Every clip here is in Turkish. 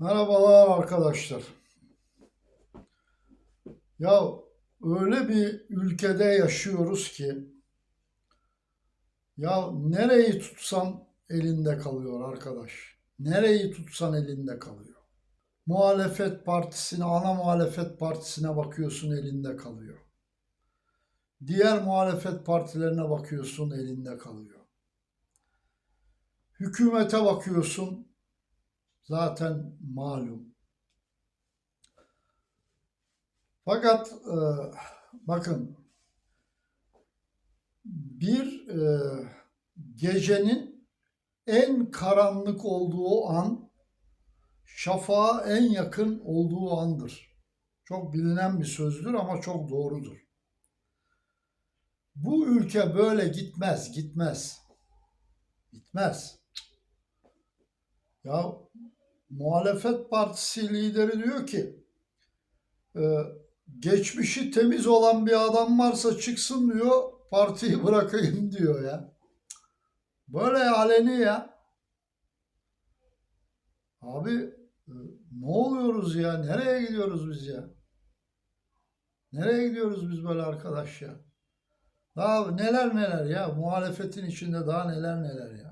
Merhabalar arkadaşlar. Ya öyle bir ülkede yaşıyoruz ki ya nereyi tutsan elinde kalıyor arkadaş. Nereyi tutsan elinde kalıyor. Muhalefet partisine, ana muhalefet partisine bakıyorsun elinde kalıyor. Diğer muhalefet partilerine bakıyorsun elinde kalıyor. Hükümete bakıyorsun zaten malum. Fakat e, bakın bir e, gecenin en karanlık olduğu an şafağa en yakın olduğu andır. Çok bilinen bir sözdür ama çok doğrudur. Bu ülke böyle gitmez, gitmez. Gitmez. Ya muhalefet partisi lideri diyor ki e, geçmişi temiz olan bir adam varsa çıksın diyor partiyi bırakayım diyor ya. Böyle aleni ya. Abi e, ne oluyoruz ya? Nereye gidiyoruz biz ya? Nereye gidiyoruz biz böyle arkadaş ya? Daha neler neler ya. Muhalefetin içinde daha neler neler ya.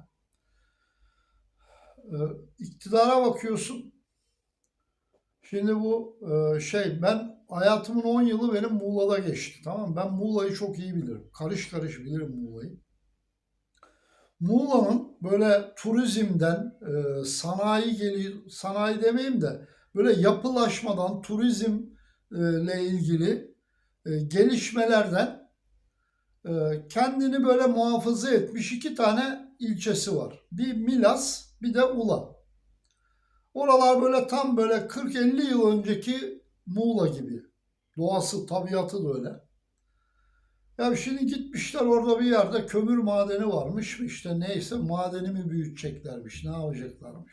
Ee, iktidara bakıyorsun. Şimdi bu e, şey ben hayatımın 10 yılı benim Muğla'da geçti. Tamam? Ben Muğla'yı çok iyi bilirim. Karış karış bilirim Muğla'yı. Muğla'nın böyle turizmden e, sanayi geliyor sanayi demeyeyim de böyle yapılaşmadan turizmle ilgili e, gelişmelerden kendini böyle muhafaza etmiş iki tane ilçesi var. Bir Milas, bir de Ula. Oralar böyle tam böyle 40-50 yıl önceki Muğla gibi. Doğası, tabiatı da öyle. Ya şimdi gitmişler orada bir yerde kömür madeni varmış. İşte neyse madeni mi büyüteceklermiş, ne yapacaklarmış.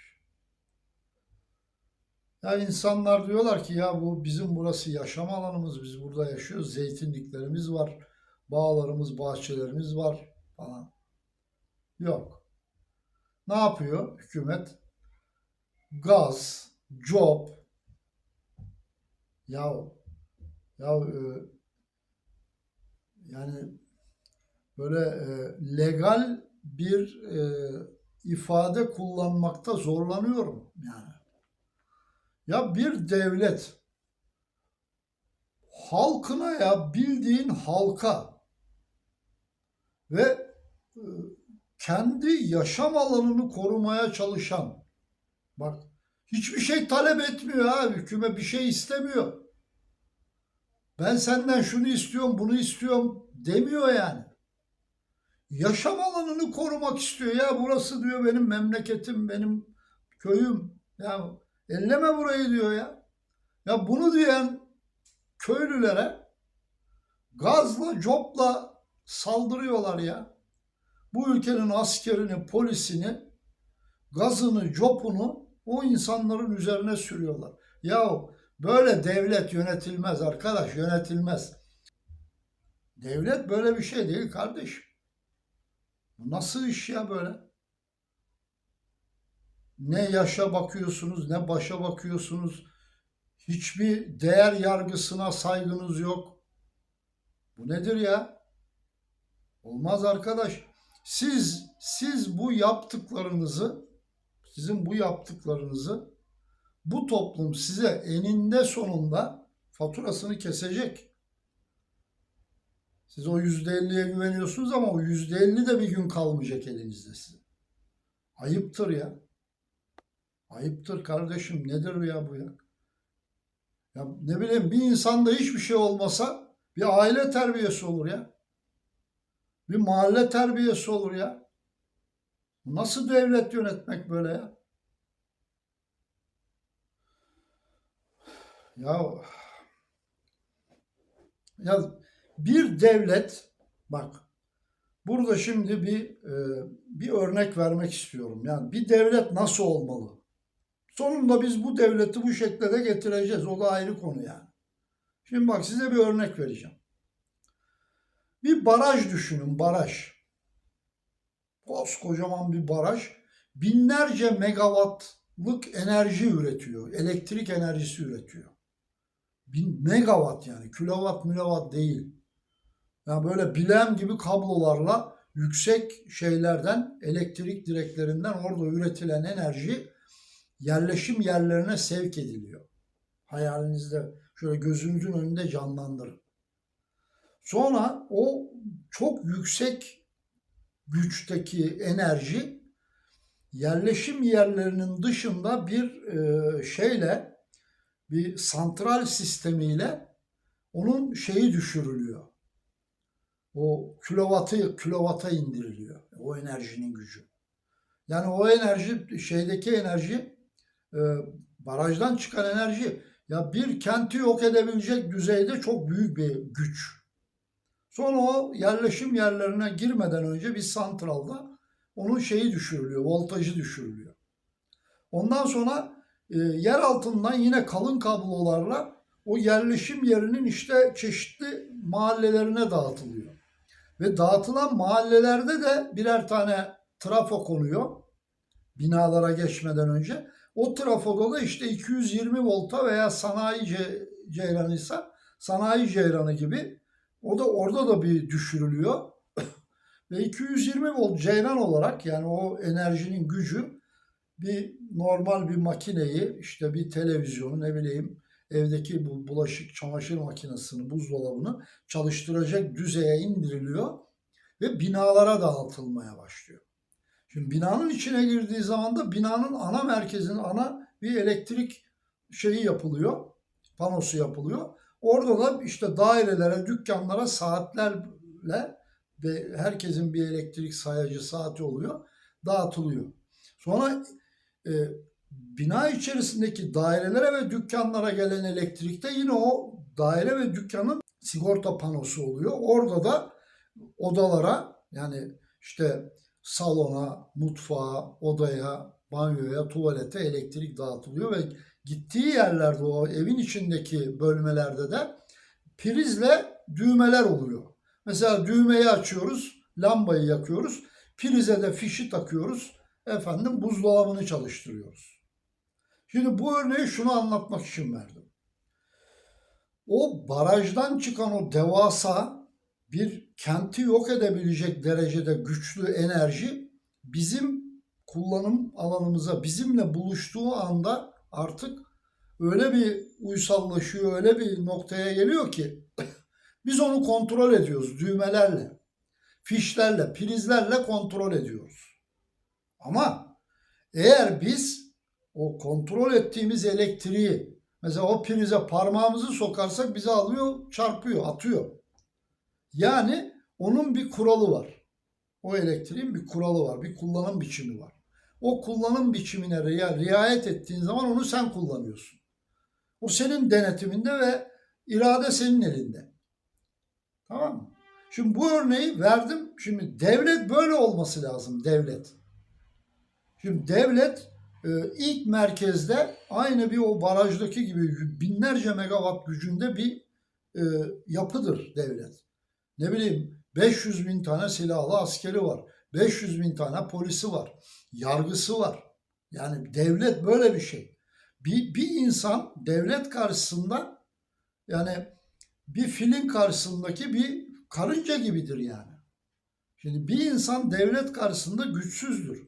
Ya insanlar diyorlar ki ya bu bizim burası yaşam alanımız, biz burada yaşıyoruz, zeytinliklerimiz var, bağlarımız, bahçelerimiz var falan. Yok. Ne yapıyor hükümet? Gaz, job. Ya ya e, yani böyle e, legal bir e, ifade kullanmakta zorlanıyorum yani. Ya bir devlet halkına ya bildiğin halka ve e, kendi yaşam alanını korumaya çalışan bak hiçbir şey talep etmiyor ha hükümet bir şey istemiyor. Ben senden şunu istiyorum, bunu istiyorum demiyor yani. Yaşam alanını korumak istiyor. Ya burası diyor benim memleketim, benim köyüm. Ya elleme burayı diyor ya. Ya bunu diyen köylülere gazla, copla saldırıyorlar ya. Bu ülkenin askerini, polisini, gazını, copunu o insanların üzerine sürüyorlar. Yahu Böyle devlet yönetilmez arkadaş, yönetilmez. Devlet böyle bir şey değil kardeş. Bu nasıl iş ya böyle? Ne yaşa bakıyorsunuz, ne başa bakıyorsunuz. Hiçbir değer yargısına saygınız yok. Bu nedir ya? Olmaz arkadaş. Siz siz bu yaptıklarınızı sizin bu yaptıklarınızı bu toplum size eninde sonunda faturasını kesecek. Siz o yüzde elliye güveniyorsunuz ama o yüzde elli de bir gün kalmayacak elinizde size. Ayıptır ya. Ayıptır kardeşim. Nedir ya bu ya? Ya ne bileyim bir insanda hiçbir şey olmasa bir aile terbiyesi olur ya. Bir mahalle terbiyesi olur ya. Nasıl devlet yönetmek böyle ya? Ya ya bir devlet bak burada şimdi bir e, bir örnek vermek istiyorum. Yani bir devlet nasıl olmalı? Sonunda biz bu devleti bu şekilde de getireceğiz. O da ayrı konu yani. Şimdi bak size bir örnek vereceğim. Bir baraj düşünün, baraj. Koskocaman bir baraj. Binlerce megawatt enerji üretiyor. Elektrik enerjisi üretiyor. Bin megawatt yani. Kilowatt milowatt değil. Yani böyle bilem gibi kablolarla yüksek şeylerden, elektrik direklerinden orada üretilen enerji yerleşim yerlerine sevk ediliyor. Hayalinizde şöyle gözünüzün önünde canlandırın. Sonra o çok yüksek güçteki enerji yerleşim yerlerinin dışında bir e, şeyle bir santral sistemiyle onun şeyi düşürülüyor. O kilovatı kilovata indiriliyor. O enerjinin gücü. Yani o enerji şeydeki enerji e, barajdan çıkan enerji ya bir kenti yok edebilecek düzeyde çok büyük bir güç. Sonra o yerleşim yerlerine girmeden önce bir santralda onun şeyi düşürülüyor, voltajı düşürülüyor. Ondan sonra e, yer altından yine kalın kablolarla o yerleşim yerinin işte çeşitli mahallelerine dağıtılıyor. Ve dağıtılan mahallelerde de birer tane trafo konuyor binalara geçmeden önce. O trafoda da işte 220 volta veya sanayi ce- ceyranıysa sanayi ceyranı gibi o da orada da bir düşürülüyor. Ve 220 volt ceyran olarak yani o enerjinin gücü bir normal bir makineyi işte bir televizyonu ne bileyim evdeki bu bulaşık çamaşır makinesini buzdolabını çalıştıracak düzeye indiriliyor ve binalara dağıtılmaya başlıyor. Şimdi binanın içine girdiği zaman da binanın ana merkezinin ana bir elektrik şeyi yapılıyor. Panosu yapılıyor. Orada da işte dairelere, dükkanlara saatlerle ve herkesin bir elektrik sayacı saati oluyor. Dağıtılıyor. Sonra e, bina içerisindeki dairelere ve dükkanlara gelen elektrikte yine o daire ve dükkanın sigorta panosu oluyor. Orada da odalara yani işte salona, mutfağa, odaya, banyoya, tuvalete elektrik dağıtılıyor ve gittiği yerlerde o evin içindeki bölmelerde de prizle düğmeler oluyor. Mesela düğmeyi açıyoruz, lambayı yakıyoruz, prize de fişi takıyoruz, efendim buzdolabını çalıştırıyoruz. Şimdi bu örneği şunu anlatmak için verdim. O barajdan çıkan o devasa bir kenti yok edebilecek derecede güçlü enerji bizim kullanım alanımıza bizimle buluştuğu anda artık öyle bir uysallaşıyor, öyle bir noktaya geliyor ki biz onu kontrol ediyoruz düğmelerle, fişlerle, prizlerle kontrol ediyoruz. Ama eğer biz o kontrol ettiğimiz elektriği mesela o prize parmağımızı sokarsak bizi alıyor, çarpıyor, atıyor. Yani onun bir kuralı var. O elektriğin bir kuralı var, bir kullanım biçimi var. O kullanım biçimine ria- riayet ettiğin zaman onu sen kullanıyorsun. O senin denetiminde ve irade senin elinde. Tamam mı? Şimdi bu örneği verdim. Şimdi devlet böyle olması lazım devlet. Şimdi devlet e, ilk merkezde aynı bir o barajdaki gibi binlerce megawatt gücünde bir e, yapıdır devlet. Ne bileyim 500 bin tane silahlı askeri var. 500 bin tane polisi var. Yargısı var. Yani devlet böyle bir şey. Bir, bir insan devlet karşısında yani bir filin karşısındaki bir karınca gibidir yani. Şimdi bir insan devlet karşısında güçsüzdür.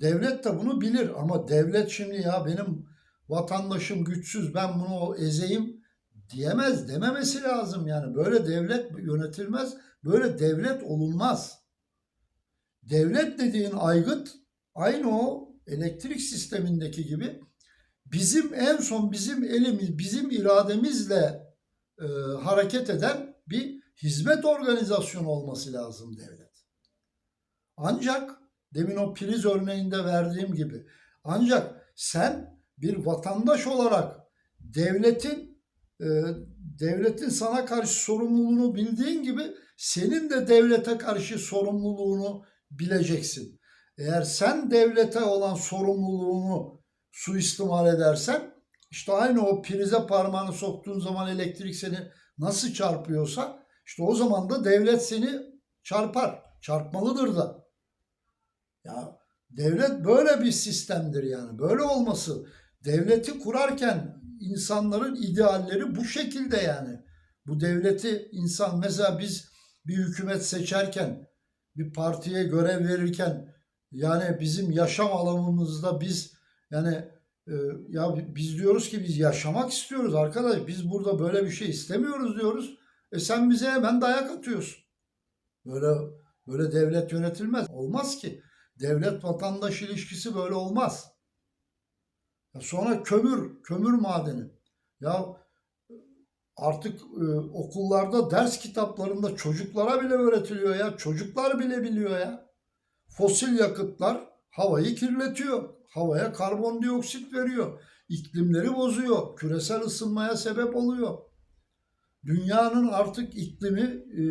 Devlet de bunu bilir ama devlet şimdi ya benim vatandaşım güçsüz ben bunu ezeyim diyemez dememesi lazım yani böyle devlet yönetilmez böyle devlet olunmaz. Devlet dediğin aygıt aynı o elektrik sistemindeki gibi bizim en son bizim elimiz bizim irademizle e, hareket eden bir hizmet organizasyonu olması lazım devlet. Ancak demin o priz örneğinde verdiğim gibi ancak sen bir vatandaş olarak devletin e, devletin sana karşı sorumluluğunu bildiğin gibi senin de devlete karşı sorumluluğunu bileceksin. Eğer sen devlete olan sorumluluğunu suistimal edersen işte aynı o prize parmağını soktuğun zaman elektrik seni nasıl çarpıyorsa işte o zaman da devlet seni çarpar. Çarpmalıdır da. Ya Devlet böyle bir sistemdir yani. Böyle olması. Devleti kurarken insanların idealleri bu şekilde yani. Bu devleti insan mesela biz bir hükümet seçerken bir partiye görev verirken yani bizim yaşam alanımızda biz yani e, ya biz diyoruz ki biz yaşamak istiyoruz arkadaş. Biz burada böyle bir şey istemiyoruz diyoruz. E sen bize hemen dayak atıyorsun. Böyle böyle devlet yönetilmez. Olmaz ki. Devlet vatandaş ilişkisi böyle olmaz. Ya sonra kömür, kömür madeni. Ya artık e, okullarda ders kitaplarında çocuklara bile öğretiliyor ya. Çocuklar bile biliyor ya. Fosil yakıtlar havayı kirletiyor. Havaya karbondioksit veriyor. İklimleri bozuyor. Küresel ısınmaya sebep oluyor. Dünyanın artık iklimi e,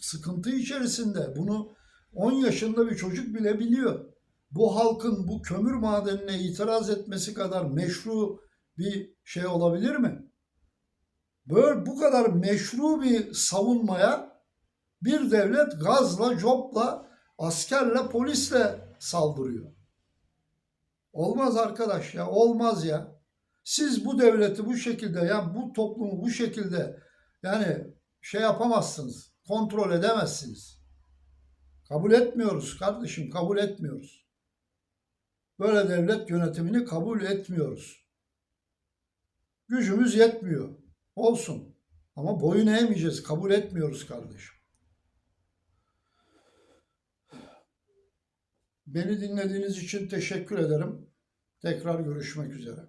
sıkıntı içerisinde. Bunu 10 yaşında bir çocuk bile biliyor. Bu halkın bu kömür madenine itiraz etmesi kadar meşru bir şey olabilir mi? Böyle bu kadar meşru bir savunmaya bir devlet gazla, copla, askerle, polisle saldırıyor. Olmaz arkadaş ya, olmaz ya. Siz bu devleti bu şekilde, ya bu toplumu bu şekilde yani şey yapamazsınız, kontrol edemezsiniz. Kabul etmiyoruz kardeşim, kabul etmiyoruz. Böyle devlet yönetimini kabul etmiyoruz. Gücümüz yetmiyor. Olsun. Ama boyun eğmeyeceğiz. Kabul etmiyoruz kardeşim. Beni dinlediğiniz için teşekkür ederim. Tekrar görüşmek üzere.